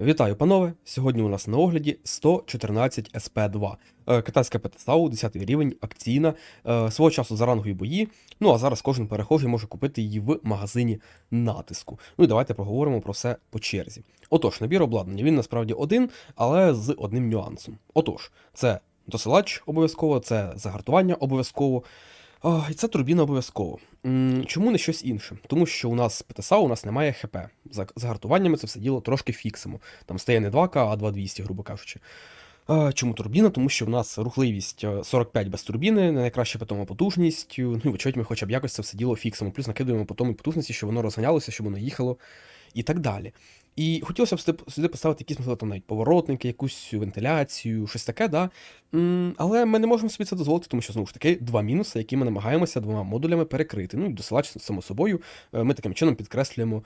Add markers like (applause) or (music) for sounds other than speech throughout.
Вітаю, панове! Сьогодні у нас на огляді 114 SP2. Е, Китайська ПТСАУ, 10 рівень, акційна, е, свого часу за рангові бої. Ну а зараз кожен перехожий може купити її в магазині натиску. Ну і давайте проговоримо про все по черзі. Отож, набір обладнання він насправді один, але з одним нюансом. Отож, це досилач обов'язково, це загартування обов'язково. І це турбіна обов'язково. Чому не щось інше? Тому що у нас ПТСА, у нас немає ХП. За, за гартуваннями це все діло трошки фіксимо. Там стає не 2К, а 2200, грубо кажучи. Чому турбіна? Тому що в нас рухливість е, 45 без турбіни, найкраща питома потужність. Ну і вочевидь, ми хоча б якось це все діло фіксимо. Плюс накидуємо по тому потужності, щоб воно розганялося, щоб воно їхало і так далі. І хотілося б сюди- поставити якісь, можливо, там навіть поворотники, якусь вентиляцію, щось таке, да. Але ми не можемо собі це дозволити, тому що знову ж таки два мінуси, які ми намагаємося двома модулями перекрити. Ну і досилач, само собою, е, ми таким чином підкреслюємо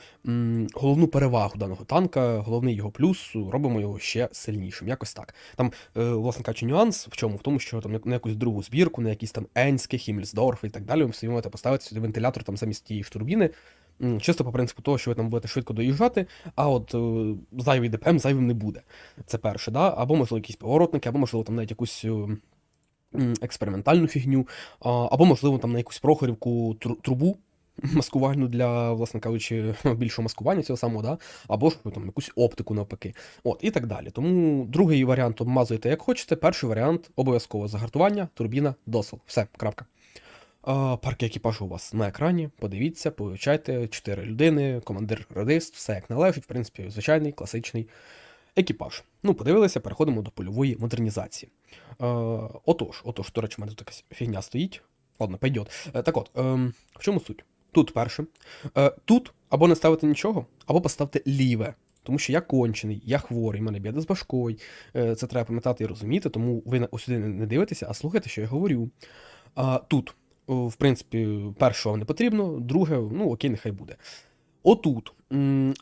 головну перевагу даного танка, головний його плюс, робимо його ще сильнішим. Якось так. Там, е, власне кажучи, нюанс в чому? В тому, що там на- якусь другу збірку, на якісь там Енське, Хіммельсдорф і так далі, собі можете поставити сюди вентилятор там замість тієї ж турбіни. Чисто по принципу того, що ви там будете швидко доїжджати, а от е, зайвий ДПМ зайвим не буде. Це перше, да? або, можливо, якісь поворотники, або, можливо, там навіть якусь е, експериментальну фігню, або, можливо, там на якусь прохорівку трубу (laughs) маскувальну для, власне кажучи, (laughs) більшого маскування цього самого, да? або ж там якусь оптику навпаки. От, і так далі. Тому другий варіант обмазуєте як хочете, перший варіант обов'язково загартування, турбіна, досил. Все, крапка. А, Парки екіпажу у вас на екрані. Подивіться, повивчайте, 4 людини, командир радист, все як належить, в принципі, звичайний класичний екіпаж. Ну, подивилися, переходимо до польової модернізації. Отож, отож, до речі, у мене тут якась фігня стоїть. Ладно, пойдет. Е, так от, ем, в чому суть? Тут перше. Е, тут або не ставити нічого, або поставте ліве. Тому що я кончений, я хворий, мене біда з башкою. Е, це треба пам'ятати і розуміти, тому ви сюди не- дивитеся, а слухайте, що я говорю. Тут, в принципі, перше вам не потрібно, друге, ну окей, нехай буде. Отут,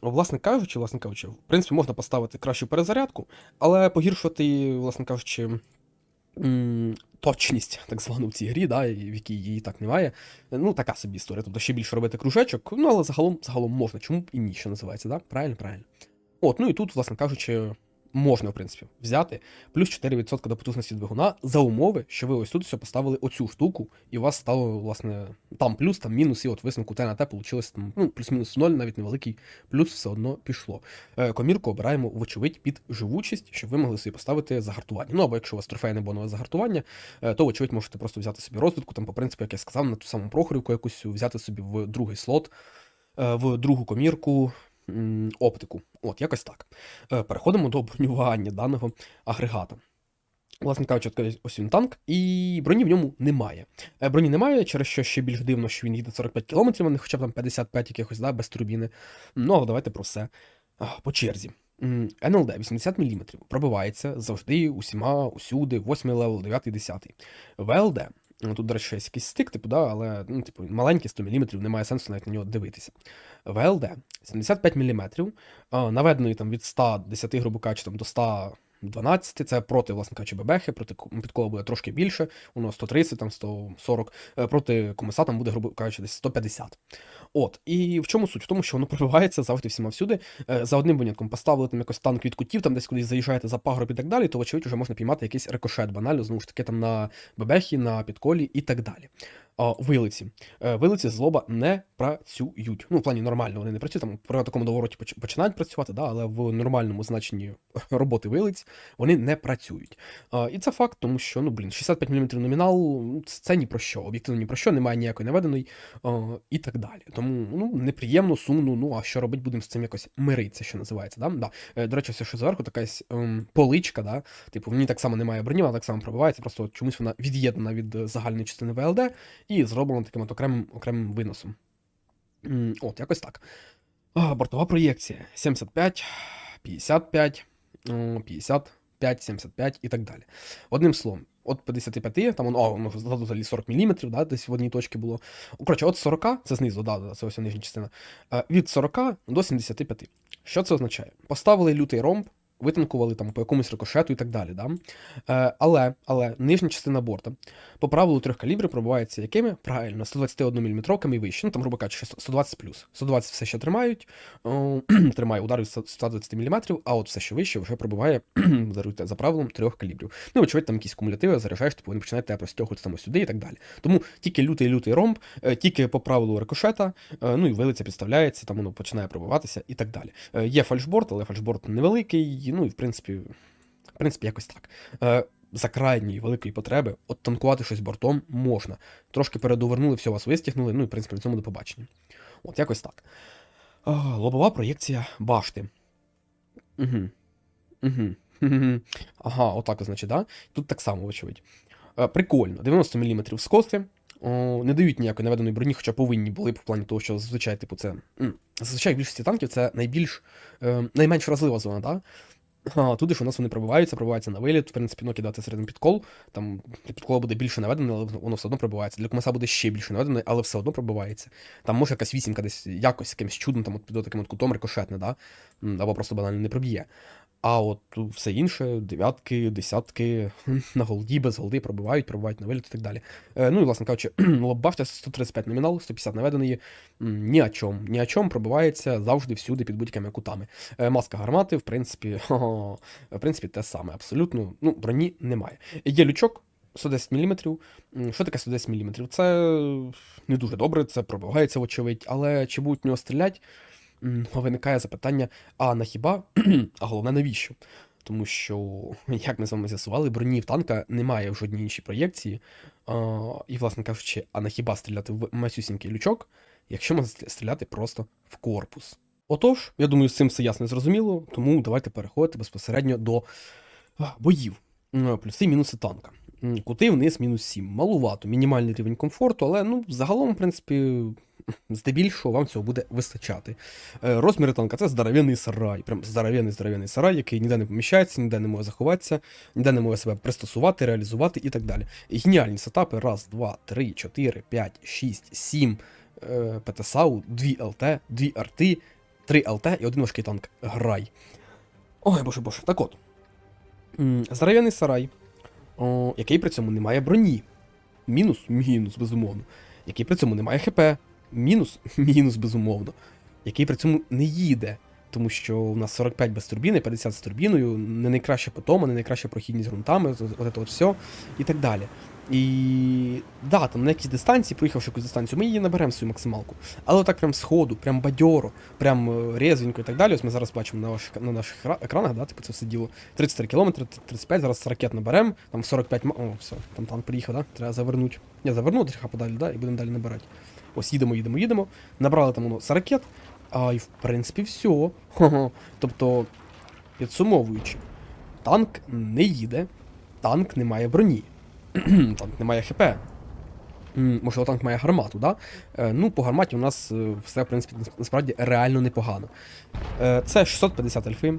власне кажучи, власне кажучи, в принципі, можна поставити кращу перезарядку, але погіршувати, власне кажучи, точність, так звану в цій грі, да, в якій її так немає. Ну, така собі історія. Тобто ще більше робити кружечок, ну але загалом, загалом можна. Чому б і ні, що називається, да? Правильно, правильно. От, ну і тут, власне кажучи, можна, в принципі, взяти плюс 4% до потужності двигуна за умови, що ви ось тут все поставили оцю штуку, і у вас стало, власне, там плюс, там мінус, і от висновку Т на Т получилось там, ну, плюс-мінус 0, навіть невеликий плюс все одно пішло. Е, комірку обираємо, вочевидь, під живучість, щоб ви могли собі поставити загартування. Ну або якщо у вас трофейне бонове загартування, е, то, вочевидь, можете просто взяти собі розвідку, там, по принципу, як я сказав, на ту саму прохорівку якусь взяти собі в другий слот, е, в другу комірку. Оптику. От, якось так. Е, Переходимо до бронювання даного агрегата. Власне кажучи, ось він танк, і броні в ньому немає. Е, Броні немає, через що ще більш дивно, що він їде 45 км, а не хоча б там 55 якихось, да, без турбіни. Ну, але давайте про все по черзі. НЛД 80 мм пробивається завжди, усіма, усюди, 8 левел, 9, 10. ВЛД. Ну, Тут, до речі, якийсь стик, типу, да, але ну, типу, маленький 100 мм, немає сенсу навіть на нього дивитися. ВЛД 75 мм, наведеної там від 110, грубо кажучи, там, до 112, це проти, власне кажучи, бебехи, проти підкола буде трошки більше, воно 130, там 140, е, проти комиса там буде, грубо кажучи, десь 150. От, і в чому суть? В тому, що воно пробивається завжди всіма всюди. Е, За одним винятком поставили там якось танк від кутів, там десь кудись заїжджаєте за пагорб і так далі, то вочевидь вже можна піймати якийсь рикошет банально, знову ж таки, там на бебехі, на підколі і так далі. Вилиці. Е, Вилиці з лоба не працюють. Ну, в плані нормально вони не працюють, там при такому довороті починають працювати, да, але в нормальному значенні (laughs) роботи вилиць вони не працюють. І це факт, тому що, ну, блін, 65 мм номінал ну, це, ні про що, об'єктивно ні про що, немає ніякої наведеної і так далі. Тому ну, неприємно, сумно, ну а що робити, будемо з цим якось миритися, що називається. Да? Да. Е, До речі, все, що зверху, така ось, ем, поличка, да? типу, в ній так само немає броні, вона так само пробивається, просто чомусь вона від'єднана від е, загальної частини ВЛД і зроблена таким от окремим, окремим виносом. От, якось так. Бортова проєкція 75, 55, 55, 75 і так далі. Одним словом, от 55, там воно, взагалі 40 мм, да, десь в одній точці було. Коротше, от 40, це знизу, да, да, це ось нижня частина. Е, Від 40 до 75. Що це означає? Поставили лютий ромб витанкували там по якомусь рикошету і так далі. Да? Е, але, але нижня частина борта по правилу трьох калібрів пробивається якими? Правильно, 121 мм і вище. Ну там, грубо кажучи, 120 плюс. 120 все ще тримають, о, (clears throat) тримає удар від 120 мм, а от все, що вище, вже даруйте, (clears throat) за правилом трьох калібрів. Ну, очевидь, там якісь кумулятиви заряджаєш, типу вони починають тебе простягувати там сюди і так далі. Тому тільки лютий лютий ромб, е, тільки по правилу рикошета, е, ну і вилиця підставляється, там воно починає пробиватися і так далі. Е, Є фальшборд, але фальшборд невеликий, ну і в принципі, в принципі, якось так. Е, За крайньої великої потреби от танкувати щось бортом можна. Трошки передовернули, все вас вистягнули, ну і в принципі на цьому до побачення. От якось так. А, Лобова проєкція башти. Угу. Угу. Ага, отак, значить, да? Тут так само, вочевидь. Е, Прикольно. 90 мм скоси. Не дають ніякої наведеної броні, хоча повинні були б в плані того, що зазвичай, типу, це. Зазвичай в більшості танків це найбільш е, найменш вразлива зона, да? Туди ж у нас вони пробиваються, пробиваються на виліт, в принципі, ну кидати середній підкол, там підкола буде більше наведене, але воно все одно пробивається. Для комаса буде ще більше наведене, але все одно пробивається. Там може якась вісімка десь якось якимось чудом, там от під таким от кутом рикошетне, да? Або просто банально не проб'є. А от все інше, дев'ятки, десятки, на голді, без голди пробивають, пробивають на виліт і так далі. Е, ну і, власне кажучи, лоббафтя 135 номінал, 150 наведений, ні о чому, ні о чому пробивається завжди всюди під будь-якими кутами. Е, маска гармати, в принципі, (laughs) хо-хо, в принципі, те саме, абсолютно. Ну, броні немає. Є лючок. 110 мм. Що таке 110 мм? Це не дуже добре, це пробивається, вочевидь, але чи будуть в нього стріляти? Виникає запитання: а на хіба? (clears throat) а головне, навіщо? Тому що, (laughs) як ми з вами з'ясували, броні в танка немає в жодній іншій проєкції. А, і, власне кажучи, а на хіба стріляти в масюсінький лючок, якщо можна стріляти просто в корпус. Отож, я думаю, з цим все ясно і зрозуміло, тому давайте переходити безпосередньо до боїв. Плюси і мінуси танка. Кути вниз мінус 7. Малувато, мінімальний рівень комфорту, але ну, загалом, в принципі, здебільшого вам цього буде вистачати. Е, Розміри танка це здоровенний сарай. Прям здоровенний здоровенний сарай, який ніде не поміщається, ніде не може заховатися, ніде не може себе пристосувати, реалізувати і так далі. Геніальні сетапи: раз, два, три, чотири, п'ять, шість, сім е, ПТСАУ, дві ЛТ, дві арти, три ЛТ і один важкий танк. Грай. Ой, боже боже. Так от. М, Здоровенний сарай, о, який при цьому не має броні. Мінус, мінус, безумовно. Який при цьому не має ХП. Мінус, (laughs) мінус, безумовно. Який при цьому не їде. Тому що у нас 45 без турбіни, 50 з турбіною, не найкраща потома, не найкраща прохідність ґрунтами, от, це все і так далі. І да, там на якійсь дистанції, проїхавши якусь дистанцію, ми її наберемо свою максималку. Але так прям сходу, прям бадьоро, прям е, резвенько і так далі. Ось ми зараз бачимо на ваших, на наших екранах, да, типу це все діло. 33 км, 35, зараз ракет наберемо, там 45 ма- О, все, там танк приїхав, да? Треба завернути. Я заверну трохи подалі, да, і будемо далі набирати. Ось їдемо, їдемо, їдемо. Набрали там воно з ракет, а і в принципі все. Хо-хо. Тобто, підсумовуючи, танк не їде, танк не має броні. Танк не має ХП. Можливо, танк має гармату, да? Е, ну, по гарматі у нас е, все, в принципі, насправді реально непогано. Е, це 650 альфи,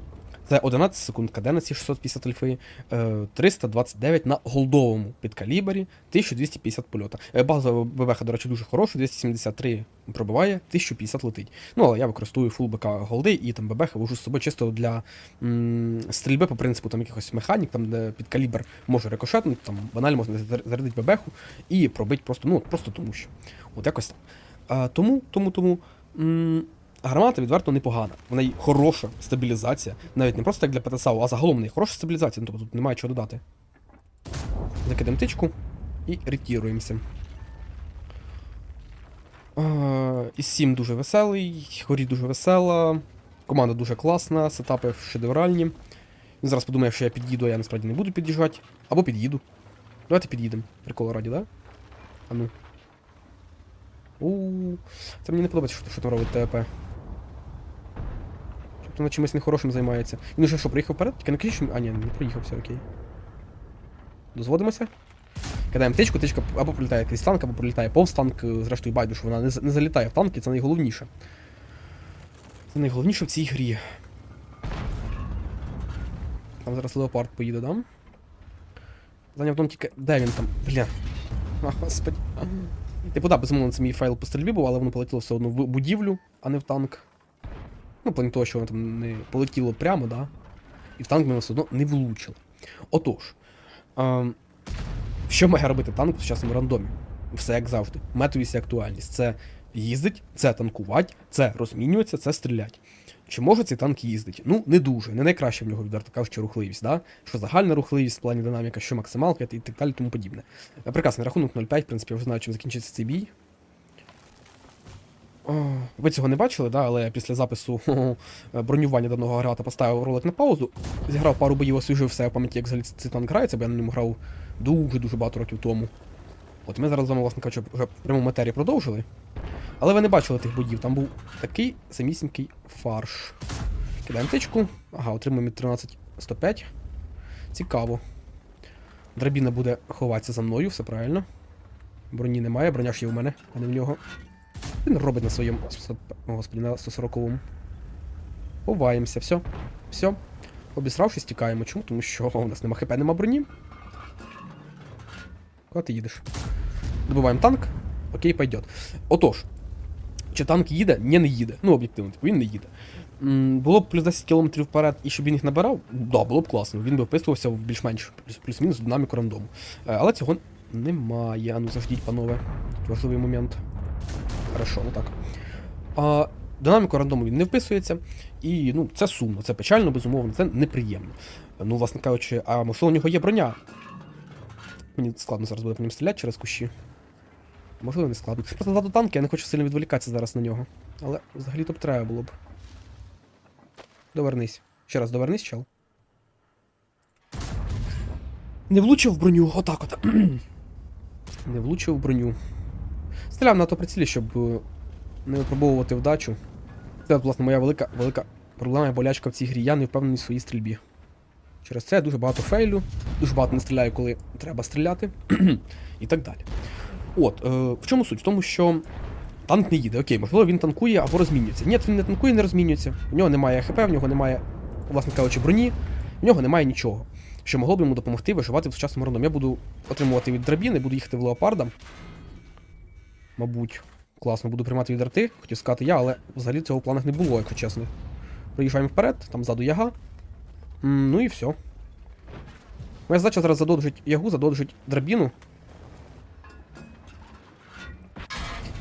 це 11 секунд КД 650 альфи, е, 329 на голдовому підкалібері, 1250 польота. Е, базова ББХ, до речі, дуже хороша, 273 пробиває, 1050 летить. Ну, але я використовую фул БК голди і там ББХ вожу з собою чисто для м, стрільби по принципу там якихось механік, там де під калібр може рикошетнути, там банально можна зар- зарядити ББХу і пробити просто, ну, просто тому що. От якось так. А, тому, тому, тому. М, Гармата відверто непогана. В неї хороша стабілізація. Навіть не просто як для ПТСАУ, а загалом в неї хороша стабілізація, ну, тобто тут немає чого додати. Закидаємо тичку і ретіруємося. Із 7 дуже веселий, хорі дуже весела, команда дуже класна, сетапи шедевральні. Він зараз подумає, що я під'їду, а я насправді не буду під'їжджати. Або під'їду. Давайте під'їдемо. Прикол раді, да? А ну. У, це мені не подобається, що, що там робить ТП. Тобто вона чимось нехорошим займається. Він уже що, приїхав вперед? Тільки не кажіть. А, ні, не приїхав, все окей. Дозводимося. Кидаємо тичку, тичка або пролітає крізь танк, або пролітає повз танк, е, зрештою байдуже, вона не, не залітає в танк, і це найголовніше. Це найголовніше в цій грі. Там зараз леопард поїде, да? Заняв в тому тільки. Де він там? Бля. А, (laughs) господи. Типу, да, безумовно, це мій файл по стрільбі був, але воно полетіло все одно в будівлю, а не в танк. Ну, плані того, що воно там не полетіло прямо, да. і в танк ми все одно не влучили. Отож, е, що має робити танк в сучасному рандомі? Все як завжди. Метовість і актуальність. Це їздить, це танкувати, це розмінюється, це стрілять. Чи може цей танк їздити? Ну, не дуже. Не найкраще в нього відверто кажучи, рухливість, да? Що загальна рухливість в плані динаміка, що максималка і так далі, тому подібне. Е, Прекрасний рахунок 0,5, в принципі, я вже знаю, чим закінчиться цей бій. О, Ви цього не бачили, да? але після запису (laughs) бронювання даного агрегата поставив ролик на паузу, зіграв пару боїв, освіжив все в пам'яті, як взагалі цей танк грається, бо я на ньому грав дуже-дуже багато років тому. От ми зараз з вами, власне кажучи, вже пряму матерію продовжили. Але ви не бачили тих боїв, там був такий самісінький фарш. Кидаємо тичку. Ага, отримуємо від 13-105. Цікаво. Драбіна буде ховатися за мною, все правильно. Броні немає, броня ж є в мене, а не в нього. Він робить на своєму. Господи, на 140-му. Ховаємося, все. Все. Обісравшись, тікаємо. Чому? Тому що (laughs) у нас нема хп, нема броні. Куди ти їдеш? Добиваємо танк. Окей, пойдет. Отож, чи танк їде? Ні, не їде. Ну, об'єктивно, типу, він не їде. Було б плюс 10 км вперед, і щоб він їх набирав, да, було б класно. Він би вписувався більш-менш плюс- плюс-мінус динаміку рандому. Е, Але цього немає. Ну заждіть, панове. Важливий момент. Хорошо, ну так. А, динаміку рандому він не вписується. І ну, це сумно, це печально, безумовно, це неприємно. Ну, власне кажучи, а можливо, у нього є броня. Мені складно зараз буде по ним стріляти через кущі. Можливо, не складно. Просто ззаду танки, я не хочу сильно відволікатися зараз на нього. Але взагалі то б треба було б. Довернись. Ще раз довернись, чел. Не влучив в броню, отак от. (clears throat) не влучив в броню. Стріляв на то прицілі, щоб е, не випробовувати вдачу. Це, власне, моя велика, велика проблема і болячка в цій грі. Я не впевнений в своїй стрільбі. Через це я дуже багато фейлю, дуже багато не стріляю, коли треба стріляти, (clears throat) і так далі. От, е, в чому суть? В тому, що танк не їде. Окей, можливо, він танкує або розмінюється. Ні, він не танкує, не розмінюється. В нього немає ХП, в нього немає, власне кажучи, броні, в нього немає нічого, що могло б йому допомогти виживати в сучасному рандом. Я буду отримувати від драбіни, буду їхати в леопарда. Мабуть, класно, буду приймати від арти, хотів сказати я, але взагалі цього в планах не було, якщо чесно. Приїжджаємо вперед, там ззаду яга. Ну і все. Моя задача зараз задовжить ягу, задовжить драбіну.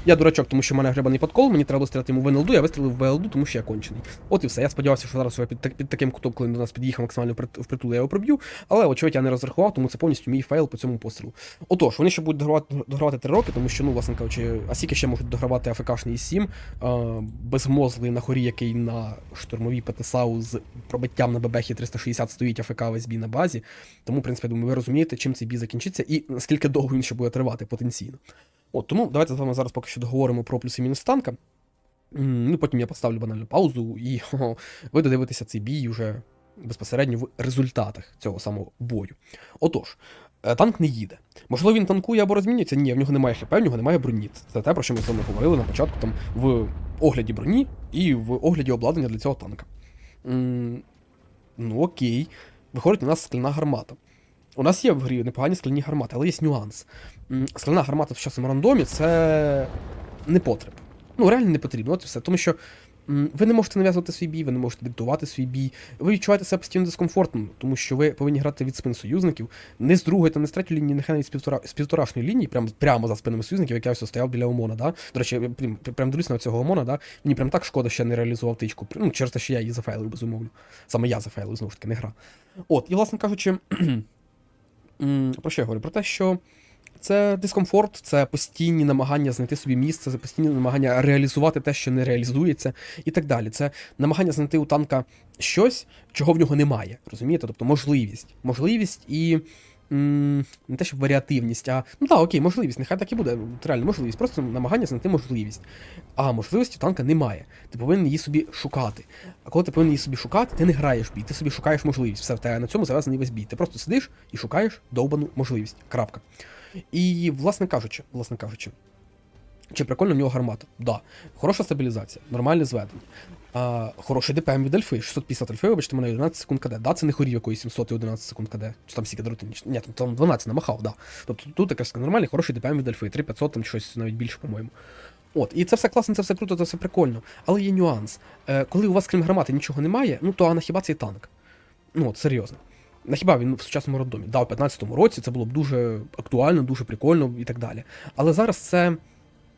Я дурачок, тому що в мене гребаний подкол, мені треба було стріляти йому в НЛД, я вистрілив в ВЛД, тому що я кончений. От і все. Я сподівався, що зараз я під, під таким кутом, коли до нас під'їхав максимально вприт- впритул, я його проб'ю. Але, очевидь, я не розрахував, тому це повністю мій фейл по цьому пострілу. Отож, вони ще будуть догравати, догравати 3 роки, тому що, ну, власне кажучи, а скільки ще можуть догравати АФКшний І7, а, безмозглий на хорі, який на штурмовій ПТСАУ з пробиттям на ББХі 360 стоїть АФК весь бій на базі. Тому, в принципі, я думаю, ви розумієте, чим цей бій закінчиться і наскільки довго він ще буде тривати потенційно. От тому давайте з вами зараз поки що договоримо про плюси і мінус танка. Ну, потім я поставлю банальну паузу, і (laughs) хо, ви додивитеся цей бій уже безпосередньо в результатах цього самого бою. Отож, е, танк не їде. Можливо, він танкує або розмінюється? Ні, в нього немає хп, в нього немає броні. Це те, про що ми з вами говорили на початку там в огляді броні і в огляді обладнання для цього танка. Ну окей. Виходить у нас скляна гармата. У нас є в грі непогані скляні гармати, але є нюанс. Скляна гармата в часом рандомі це не потреб. Ну, реально не потрібно, от і все. Тому що ви не можете нав'язувати свій бій, ви не можете диктувати свій бій. Ви відчуваєте себе постійно дискомфортно, тому що ви повинні грати від спин союзників, не з другої та не з третьої лінії, нехай навіть з, півтора, з півторашньої лінії, прямо, прямо за спинами союзників, як я ось стояв біля ОМОНа. Да? До речі, прям, прям дивлюсь на цього ОМОНа, да? мені прям так шкода, що я не реалізував тичку. Ну, через те, що я її зафейлив, безумовно. Саме я зафейлив, знову ж таки, не гра. От, і, власне кажучи. (clears throat) Про що я говорю? Про те, що це дискомфорт, це постійні намагання знайти собі місце, це постійні намагання реалізувати те, що не реалізується, і так далі. Це намагання знайти у танка щось, чого в нього немає. Розумієте? Тобто можливість. Можливість і. Не те, щоб варіативність, а. Ну так, окей, можливість, нехай так і буде. Реально, можливість. Просто намагання знайти можливість. А можливості танка немає. Ти повинен її собі шукати. А коли ти повинен її собі шукати, ти не граєш бій, ти собі шукаєш можливість. Все в тебе на цьому зав'язаний весь бій. Ти просто сидиш і шукаєш довбану можливість. Крапка. І, власне кажучи, власне кажучи, чи прикольно в нього гармата? Да. Хороша стабілізація, нормальне зведення. А, хороший ДПМ від альфи, 650 альфи, вибачте мене 11 секунд КД. Да, це не хорів якоїсь 700 і 11 секунд КД. Чи там стільки дороти. Ні, там, там 12 намахав, да. Тобто тут якась нормальний, хороший ДПМ від альфи, 3500, там щось навіть більше, по-моєму. От, і це все класно, це все круто, це все прикольно. Але є нюанс. Е, коли у вас крім гармати нічого немає, ну то а на хіба цей танк? Ну, от серйозно. На хіба він в сучасному роддомі? Да, в 15-му році це було б дуже актуально, дуже прикольно і так далі. Але зараз це.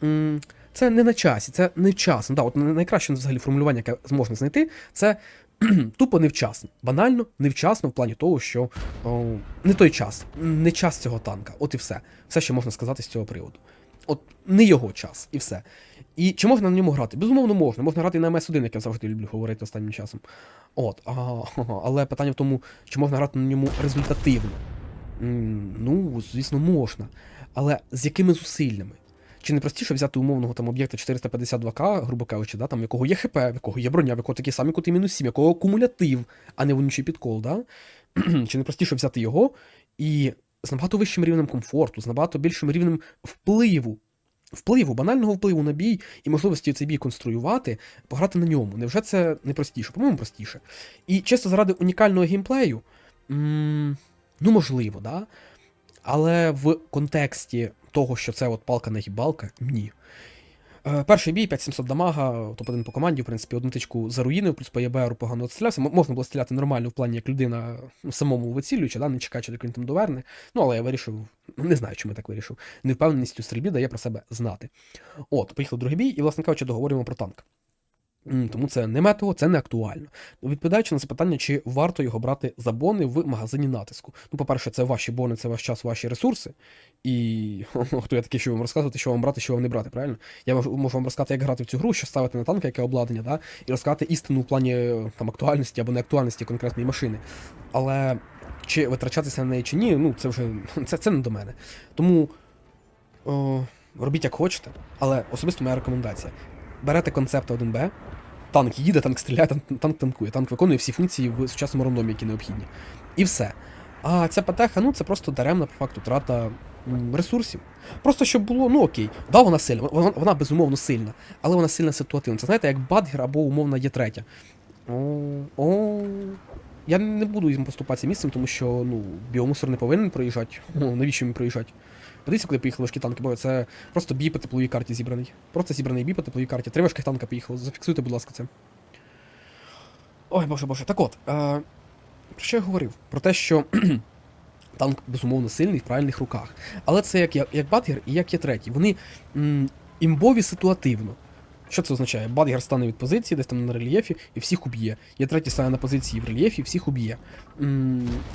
м, Це не на часі, це невчасно. Да, от найкраще взагалі формулювання, яке можна знайти, це (clears throat) тупо невчасно. Банально невчасно в плані того, що о, не той час, не час цього танка. От і все. Все, що можна сказати з цього приводу. От не його час, і все. І чи можна на ньому грати? Безумовно, можна. Можна грати на МС1, як я завжди люблю говорити останнім часом. От, а, (laughs) але питання в тому, чи можна грати на ньому результативно. Ну, звісно, можна. Але з якими зусиллями? Чи не простіше взяти умовного там об'єкта 452К, грубо кажучи, да, там, в якого є ХП, в якого є броня, в якого такі самі кути мінус 7, в якого кумулятив, а не вонючий підкол, да? (clears throat) Чи не простіше взяти його і з набагато вищим рівнем комфорту, з набагато більшим рівнем впливу, впливу, банального впливу на бій і можливості цей бій конструювати, пограти на ньому. Невже це не простіше? По-моєму, простіше. І чисто заради унікального геймплею, м, ну можливо, да? Але в контексті того, що це от палка на гібалка, ні. Е, Перший бій, 5700 дамага, топ-1 по команді, в принципі, одну тичку заруїнив, плюс по ЄБРу погано відстрілявся. Можна було стріляти нормально в плані, як людина ну, самому вицілюючи, да, не чекаючи, доки він там доверне. Ну, але я вирішив, ну, не знаю, чому я так вирішив. Невпевненість у стрільбі дає про себе знати. От, поїхав другий бій, і, власне кажучи, договорюємо про танк. Тому це не метово, це не актуально. Відповідаючи на запитання, чи варто його брати за бони в магазині натиску. Ну, по-перше, це ваші бони, це ваш час, ваші ресурси. І (laughs) хто я такий, що вам розказувати, що вам брати, що вам не брати, правильно? Я можу, вам розказати, як грати в цю гру, що ставити на танк, яке обладнання, да? і розказати істину в плані е, там, актуальності або неактуальності конкретної машини. Але чи витрачатися на неї чи ні, ну це вже (laughs) це, це не до мене. Тому о, робіть як хочете, але особисто моя рекомендація. Берете концепт 1Б, танк їде, танк стріляє, танк, танк танкує, танк виконує всі функції в сучасному рандомі, які необхідні. І все. А ця ПТХ, ну це просто даремна по факту трата ресурсів. Просто щоб було, ну окей, да, вона сильна, вона, вона безумовно сильна, але вона сильна ситуативна. Це знаєте, як Бадгер або умовна є третя. О, о, я не буду їм поступатися місцем, тому що ну, біомусор не повинен проїжджати. Ну, навіщо їм проїжджати? Подивіться, коли поїхали важкі танки, бо це просто бій по тепловій карті зібраний. Просто зібраний бій по тепловій карті. Три важких танка поїхало. Зафіксуйте, будь ласка, це. Ой, боже боже. Так от, е, про що я говорив? Про те, що (clears throat) танк безумовно сильний в правильних руках. Але це як, як, Батгер і як є третій. Вони м, імбові ситуативно. Що це означає? Бадгер стане від позиції, десь там на рельєфі, і всіх уб'є. Є третій стане на позиції в рельєфі, і всіх уб'є.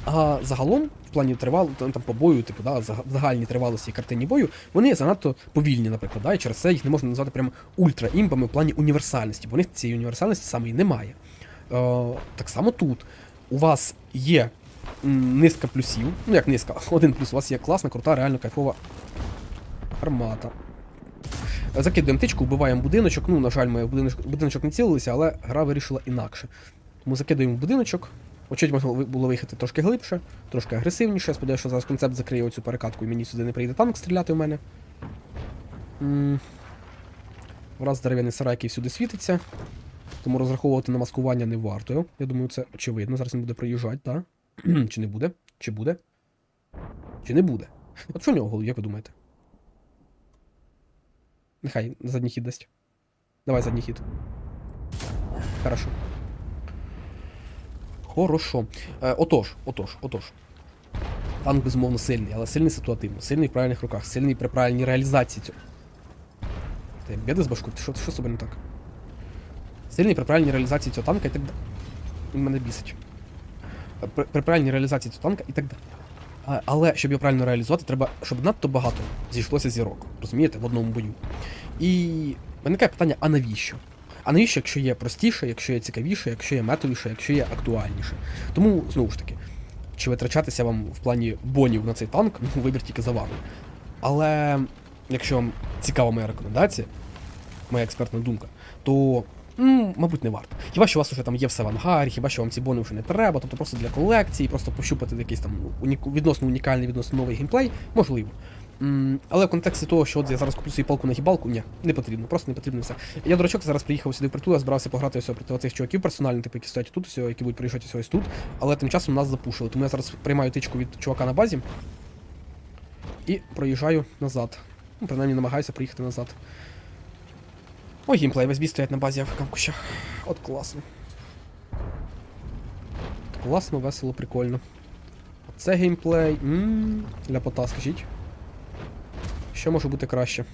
А загалом, в плані тривал, там, там по бою, типу, да, заг- загальній тривалості і картині бою, вони занадто повільні, наприклад, да, і через це їх не можна назвати прямо ультра-імбами в плані універсальності, бо у них цієї універсальності саме і немає. Е, так само тут. У вас є низка плюсів. Ну як низка, один плюс, у вас є класна, крута, реально кайфова армата. Закидуємо тичку, вбиваємо будиночок. Ну, на жаль, ми в будиночок, не цілилися, але гра вирішила інакше. Тому закидуємо будиночок. Очевидь можна було виїхати трошки глибше, трошки агресивніше. Сподіваюся, що зараз концепт закриє оцю перекатку і мені сюди не прийде танк стріляти в мене. Враз дерев'яний сарай, який всюди світиться. Тому розраховувати на маскування не варто. Я думаю, це очевидно. Зараз він буде проїжджати, так? (clears throat) Чи не буде? Чи буде? Чи не буде? От що в нього голові, як ви думаєте? Нехай задній хід дасть. Давай задній хід. Хорошо. Хорошо. Е, отож, отож, отож. Танк, безумовно, сильний, але сильний ситуативно, сильний в правильних руках, сильний при правильній реалізації цього. Ти біди з башку, що, що з собою не так? Сильний при правильній реалізації цього танка і так далі. Мене бісить. Е, При, при правильній реалізації цього танка і так далі. Але щоб його правильно реалізувати, треба, щоб надто багато зійшлося зірок, розумієте, в одному бою. І виникає питання: а навіщо? А навіщо, якщо є простіше, якщо є цікавіше, якщо є метовіше, якщо є актуальніше? Тому, знову ж таки, чи витрачатися вам в плані бонів на цей танк, ну, вибір тільки за вами. Але якщо вам цікава моя рекомендація, моя експертна думка, то. Ну, мабуть, не варто. Хіба що у вас вже там є все в ангарі, хіба що вам ці бони вже не треба, тобто просто для колекції, просто пощупати якийсь там відносно унікальний, відносно новий геймплей, можливо. Але в контексті того, що от я зараз куплю свою палку на гібалку, ні, не потрібно, просто не потрібно все. Я, дурачок, зараз приїхав сюди в притул, я збирався пограти ось проти оцих чуваків персонально, типу, які стоять тут, ось, які будуть приїжджати ось тут, але тим часом нас запушили. Тому я зараз приймаю тичку від чувака на базі і проїжджаю назад. Ну, принаймні намагаюся приїхати назад. Ой, геймплей, весь бій стоять на базі АФК в кущах. От класно. класно, весело, прикольно. Це геймплей. Ммм, ляпота, скажіть. Що може бути краще?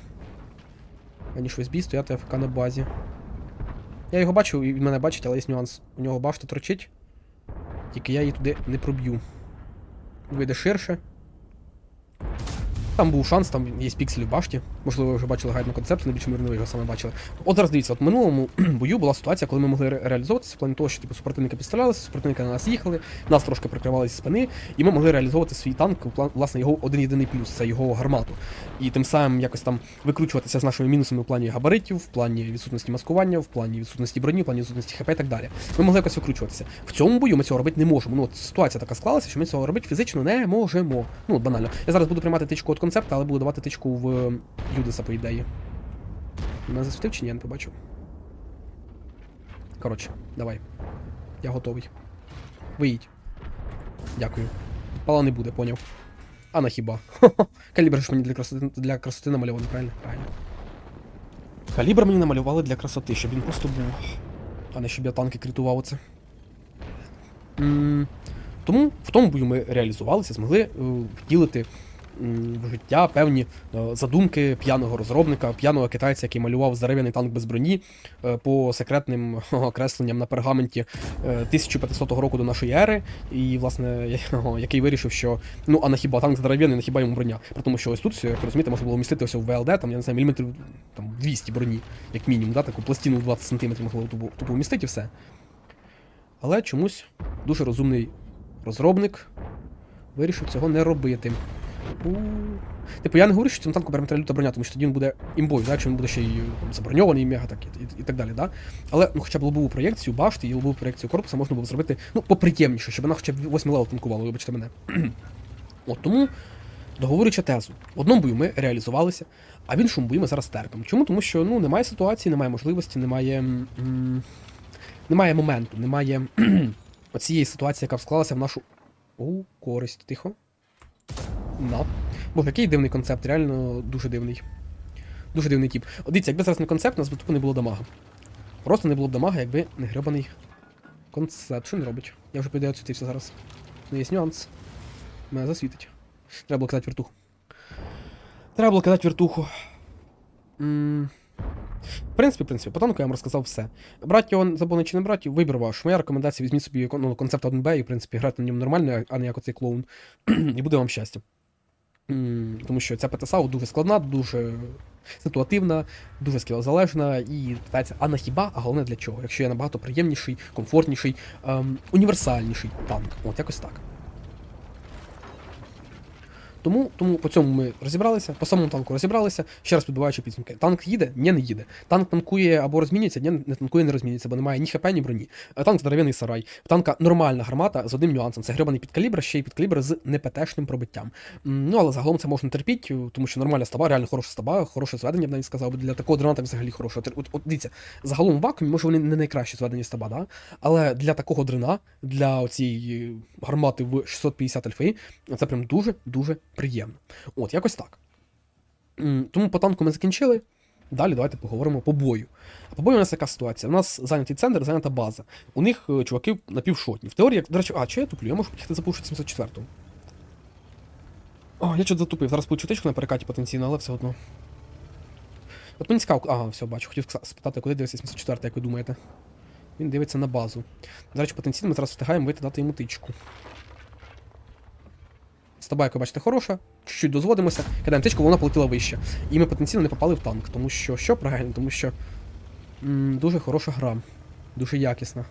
Аніж весь бій стояти АФК на базі. Я його бачу, і він мене бачить, але є нюанс. У нього башта торчить. Тільки я її туди не проб'ю. Вийде ширше. Там був шанс, там є пікселі в башті. Можливо, ви вже бачили гайд концепт, найбільш мирно ви його саме бачили. От зараз дивіться, от в минулому (clears throat) бою була ситуація, коли ми могли ре- реалізовуватися в плані того, що типу, супротивники підстрілялися, супротивники на нас їхали, нас трошки прикривали зі спини, і ми могли реалізовувати свій танк, власне, його один єдиний плюс це його гармату. І тим самим якось там викручуватися з нашими мінусами в плані габаритів, в плані відсутності маскування, в плані відсутності броні, в плані відсутності ХП і так далі. Ми могли якось викручуватися. В цьому бою ми цього робити не можемо. Ну от ситуація така склалася, що ми цього робити фізично не можемо. Ну, от банально. Я зараз буду приймати тичку від концепта, але буду давати тичку в Юдеса, по ідеї. Мене засвітив чи ні, я не побачив. Коротше, давай. Я готовий. Виїдь. Дякую. Пала не буде, поняв. А на хіба? Калібр ж мені для красоти, для красоти намальований, правильно? Правильно. Калібр мені намалювали для красоти, щоб він просто був. А не щоб я танки критував оце. М, Тому в тому бою ми реалізувалися, змогли е, втілити м, в життя певні е, задумки п'яного розробника, п'яного китайця, який малював здоров'яний танк без броні е, по секретним (laughs) окресленням на пергаменті е, 1500 року до нашої ери, і, власне, (laughs) який вирішив, що ну а на хіба танк здоров'яний, на хіба йому броня. При тому, що ось тут, як розумієте, можна було вмістити в ВЛД, там, я не знаю, міліметрів там, 200 броні, як мінімум, да, таку пластину в 20 см могли тупо, тупо вмістити і все. Але чомусь дуже розумний розробник вирішив цього не робити. Типу, я не говорю, що цьому танку треба люта броня, тому що тоді він буде імбою, да, якщо він буде ще й там, заброньований мега, так, і, і, і так далі. Да? Але ну, хоча б лобову проєкцію башти і лобову проєкцію корпуса можна було зробити ну, поприємніше, щоб вона хоча б 8 левел танкувала, вибачте мене. (clears throat) От тому, договорюючи тезу, в одному бою ми реалізувалися, а в іншому бою ми зараз терпимо. Чому? Тому що ну, немає ситуації, немає можливості, немає. М- немає моменту, немає (clears throat) оцієї ситуації, яка б склалася в нашу. О, користь, тихо. На. Бо який дивний концепт, реально дуже дивний. Дуже дивний тип. От дивіться, якби зараз не концепт, у нас би тупо не було дамага. Просто не було б дамага, якби не гребаний концепт. Що він робить? Я вже піде відсвітився зараз. Ну, є нюанс. Мене засвітить. Треба було кидати вертуху. Треба було кидати вертуху. М, В принципі, в принципі, по я вам розказав все. Брати його забони чи не брати, вибір ваш. Моя рекомендація візьміть собі ну, концепт 1Б і, в принципі, грати на ньому нормально, а не як оцей клоун. (clears throat) і буде вам щастя. Тому що ця ПТСАУ дуже складна, дуже ситуативна, дуже скілозалежна і питається, а на хіба, а головне для чого? Якщо я набагато приємніший, комфортніший, ем, універсальніший танк. От якось так. Тому, тому по цьому ми розібралися, по самому танку розібралися, ще раз підбиваючи підсумки. Танк їде? Ні, не їде. Танк танкує або розмінюється, ні, не танкує, не розмінюється, бо немає ні хп, ні броні. Е, Танк здоров'яний сарай. Танка нормальна гармата з одним нюансом. Це гребаний підкалібр, ще й підкалібр з непетешним пробиттям. Ну, але загалом це можна терпіти, тому що нормальна стаба, реально хороша стаба, хороше зведення, б навіть сказав, для такого дрона так взагалі хороше. От, от, от дивіться, загалом в вакуумі, може, вони не найкращі зведені стаба, да? але для такого дрона, для цієї гармати в 650 альфи, це прям дуже-дуже приємно. От, якось так. Тому по танку ми закінчили. Далі давайте поговоримо по бою. А по бою у нас яка ситуація? У нас зайнятий центр, зайнята база. У них е, чуваки напівшотні. В теорії, до речі, а, чи я туплю? Я можу під'їхати запушити 704-го. О, я чого затупив. Зараз получу тичку на перекаті потенційно, але все одно. От мені цікаво, ага, все, бачу. Хотів спитати, куди дивиться 74 як ви думаєте? Він дивиться на базу. До речі, потенційно ми зараз встигаємо вийти дати йому тичку. Стаба, як бачите, хороша. Чуть-чуть дозводимося, кидаємо тичку, вона полетіла вище. І ми потенційно не попали в танк, тому що що правильно, тому що м, дуже хороша гра, дуже якісна.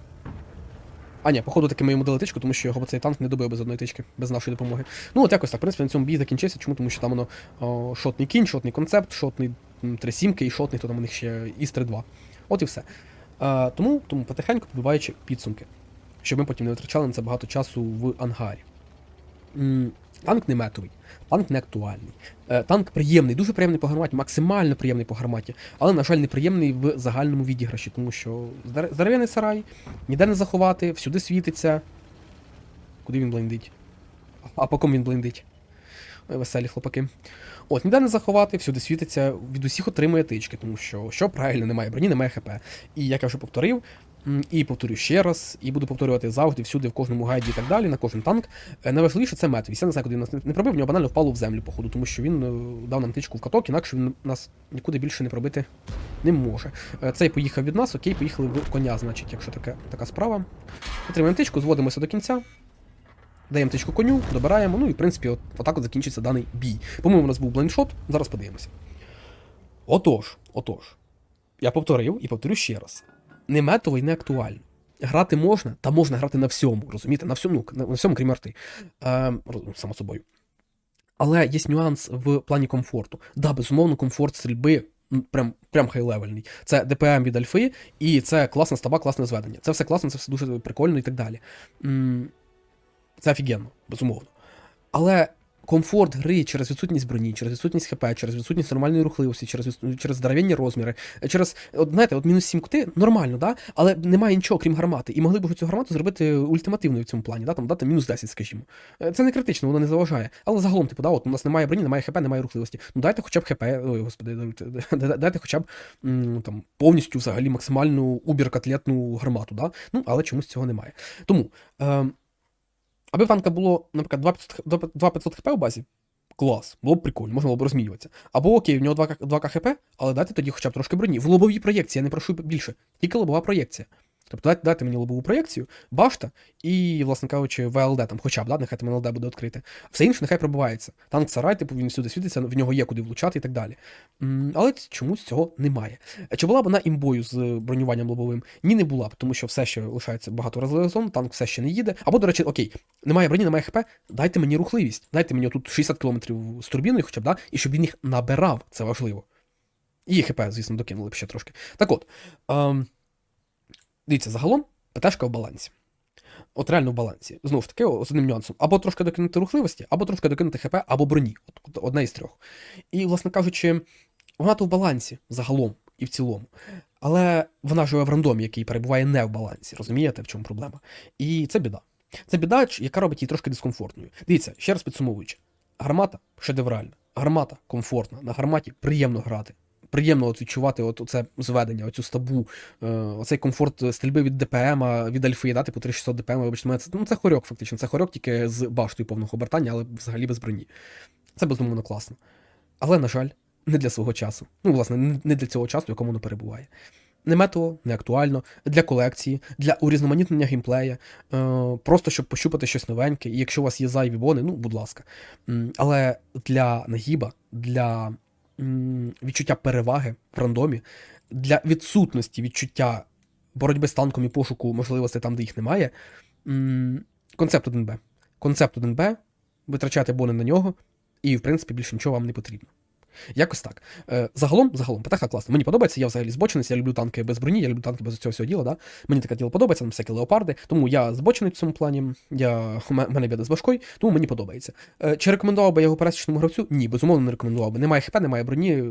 А ні, походу таки ми йому дали тичку, тому що його цей танк не добив без одної тички, без нашої допомоги. Ну, от якось так, в принципі, на цьому бій закінчився. Чому? Тому що там воно о, шотний кінь, шотний концепт, шотний м, три сімки і шотний, то там у них ще Істри 2. От і все. Е, тому, тому потихеньку підбиваючи підсумки, щоб ми потім не витрачали на це багато часу в ангарі. Танк не метовий, танк не актуальний. Е, Танк приємний, дуже приємний по гарматі, максимально приємний по гарматі, але, на жаль, неприємний в загальному відіграші, тому що здор- здоров'яний сарай, ніде не заховати, всюди світиться. Куди він блендить? А по кому він бліндить? Веселі хлопаки. От, ніде не заховати, всюди світиться, від усіх отримує тички, тому що що правильно, немає броні, немає ХП. І як я вже повторив, І повторю ще раз, і буду повторювати завжди, всюди, в кожному гайді і так далі, на кожен танк. Е, Найважливіше це метвіс. Я не знаю, куди він нас не- не пробив, в нього банально впало в землю, походу, тому що він е, дав нам тичку в каток, інакше він нас нікуди більше не пробити не може. Е, Цей поїхав від нас, окей, поїхали в коня, значить, якщо таке, така справа. Отримаємо тичку, зводимося до кінця. Даємо тичку коню, добираємо, ну і в принципі, от, отак от закінчиться даний бій. По-моєму, у нас був блайншот, зараз подивимося. Отож, отож. Я повторив і повторю ще раз. Не метово і не актуально. Грати можна, та можна грати на всьому, розумієте? На всьому, ну, на, всьому, крім арти. Е, само собою. Але є нюанс в плані комфорту. Да, безумовно, комфорт стрільби прям, прям хай-левельний. Це ДПМ від альфи, і це класна стаба, класне зведення. Це все класно, це все дуже прикольно і так далі. Це офігенно, безумовно. Але комфорт гри через відсутність броні, через відсутність ХП, через відсутність нормальної рухливості, через, через здоровенні розміри, через, от, знаєте, от мінус 7 кути нормально, да? але немає нічого, крім гармати. І могли б цю гармату зробити ультимативною в цьому плані, да? там дати мінус 10, скажімо. Е, Це не критично, воно не заважає. Але загалом, типу, да, от у нас немає броні, немає ХП, немає рухливості. Ну дайте хоча б ХП, ой, господи, дайте- хоча б там, повністю взагалі максимальну убір-котлетну гармату, да? ну, але чомусь цього немає. Тому. Е, Аби в танка було, наприклад, 2500 2500 хп у базі, клас, було б прикольно, можна було б розмінюватися. Або окей, в нього 2, 2 хп, але дайте тоді хоча б трошки броні. В лобовій проєкції, я не прошу більше, тільки лобова проєкція. Тобто дайте, дайте мені лобову проєкцію, башта і, власне кажучи, ВЛД там хоча б, да, нехай там ЛД буде відкрите. Все інше нехай пробивається. Танк сарай, типу, він всюди світиться, в нього є куди влучати і так далі. Але чомусь цього немає. Чи була б вона імбою з бронюванням лобовим? Ні, не була б, тому що все ще лишається багато розливих зон, танк все ще не їде. Або, до речі, окей, немає броні, немає хп, дайте мені рухливість. Дайте мені тут 60 км з турбіною, хоча б, да, і щоб він їх набирав, це важливо. І ХП, звісно, докинули б ще трошки. Так от, ем, дивіться, загалом ПТшка в балансі. От реально в балансі. Знову ж таки, з одним нюансом. Або трошки докинути рухливості, або трошки докинути ХП, або броні. От одна із трьох. І, власне кажучи, вона то в балансі загалом і в цілому. Але вона живе в рандомі, який перебуває не в балансі. Розумієте, в чому проблема? І це біда. Це біда, яка робить її трошки дискомфортною. Дивіться, ще раз підсумовуючи: гармата шедевральна, гармата комфортна, на гарматі приємно грати. Приємно от відчувати от це зведення, оцю стабу, е, оцей комфорт стрільби від ДПМ, від альфи, да, типу 3600 ДПМ, вибачте, це, ну, це хорьок, фактично. Це хорьок тільки з баштою повного обертання, але взагалі без броні. Це безумовно класно. Але, на жаль, не для свого часу. Ну, власне, не- для цього часу, в якому воно перебуває. Не метово, не актуально, для колекції, для урізноманітнення геймплея, е, просто щоб пощупати щось новеньке. І якщо у вас є зайві бони, ну, будь ласка. Але для нагіба, для відчуття переваги в рандомі, для відсутності відчуття боротьби з танком і пошуку можливостей там, де їх немає. Концепт 1Б. Концепт 1Б, витрачати бони на нього, і, в принципі, більше нічого вам не потрібно. Якось так. Е, загалом, загалом, ПТХ класно. Мені подобається, я взагалі збочинець, я люблю танки без броні, я люблю танки без цього всього діла, да? Мені таке діло подобається, там всякі леопарди, тому я збочений в цьому плані, я, мене біда з башкою, тому мені подобається. Е, чи рекомендував би я його пересічному гравцю? Ні, безумовно не рекомендував би. Немає хп, немає броні,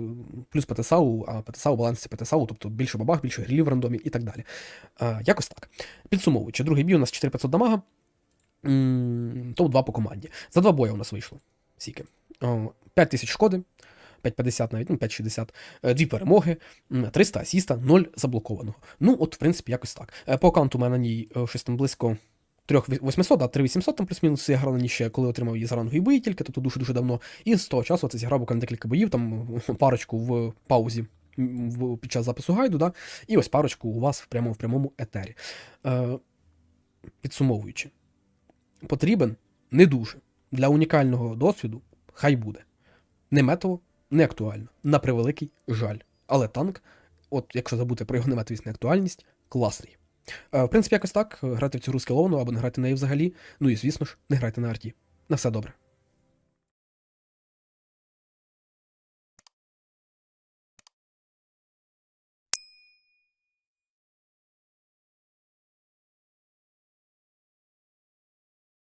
плюс ПТСАУ, а ПТСАУ в балансі ПТСАУ, тобто більше бабах, більше грілів в рандомі і так далі. Е, якось так. Підсумовуючи, другий бій у нас 4500 дамага, м, топ-2 по команді. За два бої у нас вийшло. Скільки? О, 5000 шкоди. 5,50 навіть, ну 5,60, е, дві перемоги, 300 асіста, 0 заблокованого. Ну, от, в принципі, якось так. Е, По аккаунту у мене на ній е, щось там близько 3800, а 3800 там плюс-мінус я грав на ній ще, коли отримав її з рангової бої тільки, тобто дуже-дуже давно. І з того часу це зіграв буквально декілька боїв, там (laughs) парочку в паузі в, під час запису гайду, да? і ось парочку у вас в прямому, в прямому етері. Е, підсумовуючи, потрібен не дуже. Для унікального досвіду хай буде. Не метово, не актуально. На превеликий жаль. Але танк, от якщо забути про його неметовість неактуальність, класний. Е, в принципі, якось так. Грати в цю гру скеловано або не грати в неї взагалі. Ну і звісно ж, не грайте на арті. На все добре.